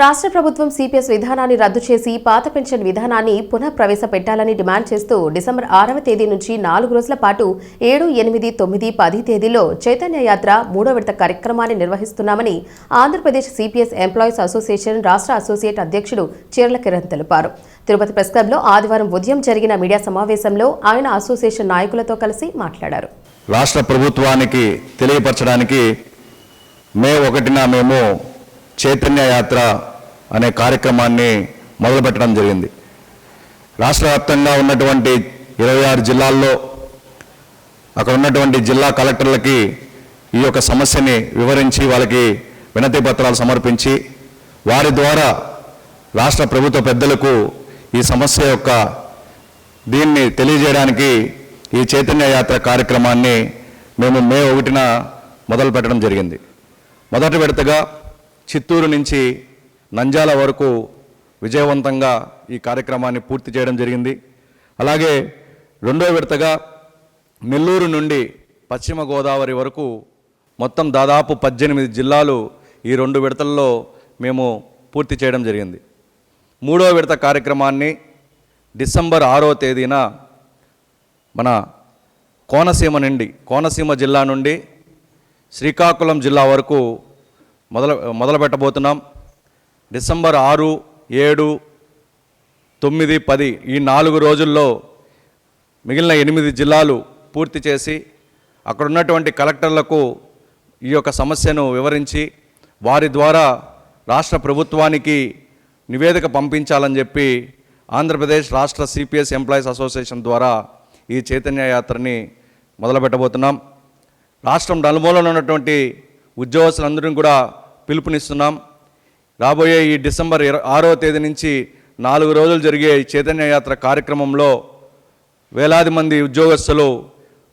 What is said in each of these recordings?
రాష్ట్ర ప్రభుత్వం సిపిఎస్ విధానాన్ని రద్దు చేసి పాత పెన్షన్ విధానాన్ని పునః ప్రవేశపెట్టాలని డిమాండ్ చేస్తూ డిసెంబర్ ఆరవ తేదీ నుంచి నాలుగు రోజుల పాటు ఏడు ఎనిమిది తొమ్మిది పది తేదీలో చైతన్య యాత్ర మూడో విడత కార్యక్రమాన్ని నిర్వహిస్తున్నామని ఆంధ్రప్రదేశ్ సిపిఎస్ ఎంప్లాయీస్ అసోసియేషన్ రాష్ట్ర అసోసియేట్ అధ్యక్షుడు చీరల కిరణ్ తెలిపారు. తిరుపతి ప్రెస్ క్లబ్లో ఆదివారం ఉదయం జరిగిన మీడియా సమావేశంలో ఆయన అసోసియేషన్ నాయకులతో కలిసి మాట్లాడారు. రాష్ట్ర ప్రభుత్వానికి తెలియపరచడానికి మే ఒకటిన మేము చైతన్య యాత్ర అనే కార్యక్రమాన్ని మొదలుపెట్టడం జరిగింది. రాష్ట్ర వ్యాప్తంగా ఉన్నటువంటి ఇరవై ఆరు జిల్లాల్లో అక్కడ ఉన్నటువంటి జిల్లా కలెక్టర్లకి ఈ యొక్క సమస్యని వివరించి వాళ్ళకి వినతి పత్రాలు సమర్పించి వారి ద్వారా రాష్ట్ర ప్రభుత్వ పెద్దలకు ఈ సమస్య యొక్క దీన్ని తెలియజేయడానికి ఈ చైతన్య యాత్ర కార్యక్రమాన్ని మేము మే ఒకటిన మొదలు పెట్టడం జరిగింది. మొదటి విడతగా చిత్తూరు నుంచి నంజాల వరకు విజయవంతంగా ఈ కార్యక్రమాన్ని పూర్తి చేయడం జరిగింది. అలాగే రెండో విడతగా నెల్లూరు నుండి పశ్చిమ గోదావరి వరకు మొత్తం దాదాపు పద్దెనిమిది జిల్లాలు ఈ రెండు విడతల్లో మేము పూర్తి చేయడం జరిగింది. మూడో విడత కార్యక్రమాన్ని డిసెంబర్ ఆరో తేదీన మన కోనసీమ నుండి కోనసీమ జిల్లా నుండి శ్రీకాకుళం జిల్లా వరకు మొదలు మొదలు పెట్టబోతున్నాం. డిసెంబర్ ఆరు ఏడు తొమ్మిది పది ఈ నాలుగు రోజుల్లో మిగిలిన ఎనిమిది జిల్లాలు పూర్తి చేసి అక్కడ ఉన్నటువంటి కలెక్టర్లకు ఈ యొక్క సమస్యను వివరించి వారి ద్వారా రాష్ట్ర ప్రభుత్వానికి నివేదిక పంపించాలని చెప్పి ఆంధ్రప్రదేశ్ రాష్ట్ర సిపిఎస్ ఎంప్లాయీస్ అసోసియేషన్ ద్వారా ఈ చైతన్య యాత్రని మొదలుపెట్టబోతున్నాం. రాష్ట్రం నలుమూలన ఉన్నటువంటి ఉద్యోగస్తులందరం కూడా పిలుపునిస్తున్నాం. రాబోయే ఈ డిసెంబర్ ఆరో తేదీ నుంచి నాలుగు రోజులు జరిగే ఈ చైతన్య యాత్ర కార్యక్రమంలో వేలాది మంది ఉద్యోగస్తులు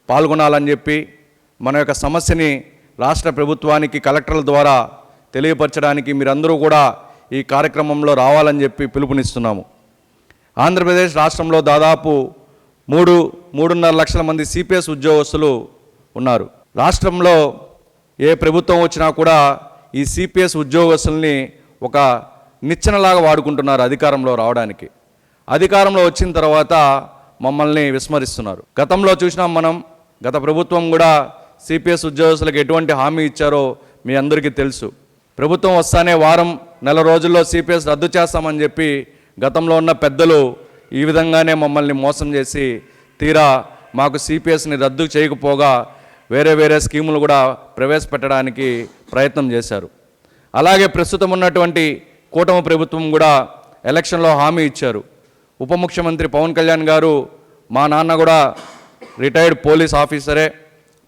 పాల్గొనాలని చెప్పి మన యొక్క సమస్యని రాష్ట్ర ప్రభుత్వానికి కలెక్టర్ల ద్వారా తెలియపరచడానికి మీరందరూ కూడా ఈ కార్యక్రమంలో రావాలని చెప్పి పిలుపునిస్తున్నాము. ఆంధ్రప్రదేశ్ రాష్ట్రంలో దాదాపు మూడు మూడున్నర లక్షల మంది సిపిఎస్ ఉద్యోగస్తులు ఉన్నారు. రాష్ట్రంలో ఏ ప్రభుత్వం వచ్చినా కూడా ఈ సిపిఎస్ ఉద్యోగస్తుల్ని ఒక నిచ్చెనలాగా వాడుకుంటున్నారు అధికారంలో రావడానికి. అధికారంలో వచ్చిన తర్వాత మమ్మల్ని విస్మరిస్తున్నారు. గతంలో చూసినాం మనం గత ప్రభుత్వం కూడా సిపిఎస్ ఉద్యోగస్తులకు ఎటువంటి హామీ ఇచ్చారో మీ అందరికీ తెలుసు. ప్రభుత్వం వస్తానే వారం నెల రోజుల్లో సిపిఎస్ రద్దు చేస్తామని చెప్పి గతంలో ఉన్న పెద్దలు ఈ విధంగానే మమ్మల్ని మోసం చేసి తీరా మాకు సిపిఎస్ని రద్దు చేయకపోగా వేరే వేరే స్కీములు కూడా ప్రవేశపెట్టడానికి ప్రయత్నం చేశారు. అలాగే ప్రస్తుతం ఉన్నటువంటి కూటమి ప్రభుత్వం కూడా ఎలక్షన్లో హామీ ఇచ్చారు. ఉప ముఖ్యమంత్రి పవన్ కళ్యాణ్ గారు మా నాన్న కూడా రిటైర్డ్ పోలీస్ ఆఫీసరే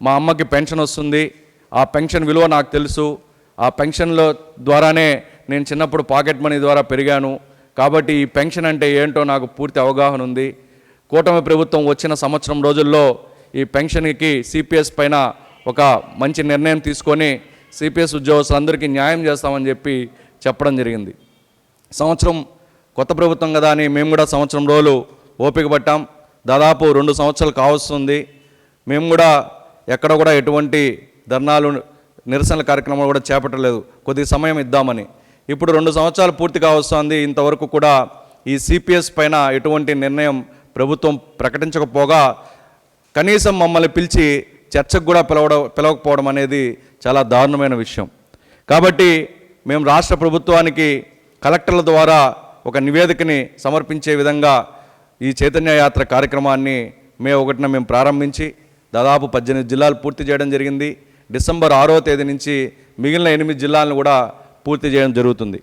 మా అమ్మకి పెన్షన్ వస్తుంది. ఆ పెన్షన్ విలువ నాకు తెలుసు. ఆ పెన్షన్లో ద్వారానే నేను చిన్నప్పుడు పాకెట్ మనీ ద్వారా పెరిగాను. కాబట్టి ఈ పెన్షన్ అంటే ఏంటో నాకు పూర్తి అవగాహన ఉంది. కూటమి ప్రభుత్వం వచ్చిన సంవత్సరం రోజుల్లో ఈ పెన్షన్కి సిపిఎస్ పైన ఒక మంచి నిర్ణయం తీసుకొని సిపిఎస్ ఉద్యోగస్తులందరికీ న్యాయం చేస్తామని చెప్పి చెప్పడం జరిగింది. సంవత్సరం కొత్త ప్రభుత్వం కదా అని మేము కూడా సంవత్సరం రోజులు ఓపిక పట్టాం. దాదాపు రెండు సంవత్సరాలు కావస్తుంది. మేము కూడా ఎక్కడ కూడా ఎటువంటి ధర్నాలు నిరసనల కార్యక్రమాలు కూడా చేపట్టలేదు. కొద్ది సమయం ఇద్దామని. ఇప్పుడు రెండు సంవత్సరాలు పూర్తి కావస్తుంది. ఇంతవరకు కూడా ఈ సిపిఎస్ పైన ఎటువంటి నిర్ణయం ప్రభుత్వం ప్రకటించకపోగా కనీసం మమ్మల్ని పిలిచి చర్చకు కూడా పిలవడం పిలవకపోవడం అనేది చాలా దారుణమైన విషయం. కాబట్టి మేము రాష్ట్ర ప్రభుత్వానికి కలెక్టర్ల ద్వారా ఒక నివేదికని సమర్పించే విధంగా ఈ చైతన్య యాత్ర కార్యక్రమాన్ని మే ఒకటిన మేము ప్రారంభించి దాదాపు పద్దెనిమిది జిల్లాలు పూర్తి చేయడం జరిగింది. డిసెంబర్ ఆరో తేదీ నుంచి మిగిలిన ఎనిమిది జిల్లాలను కూడా పూర్తి చేయడం జరుగుతుంది.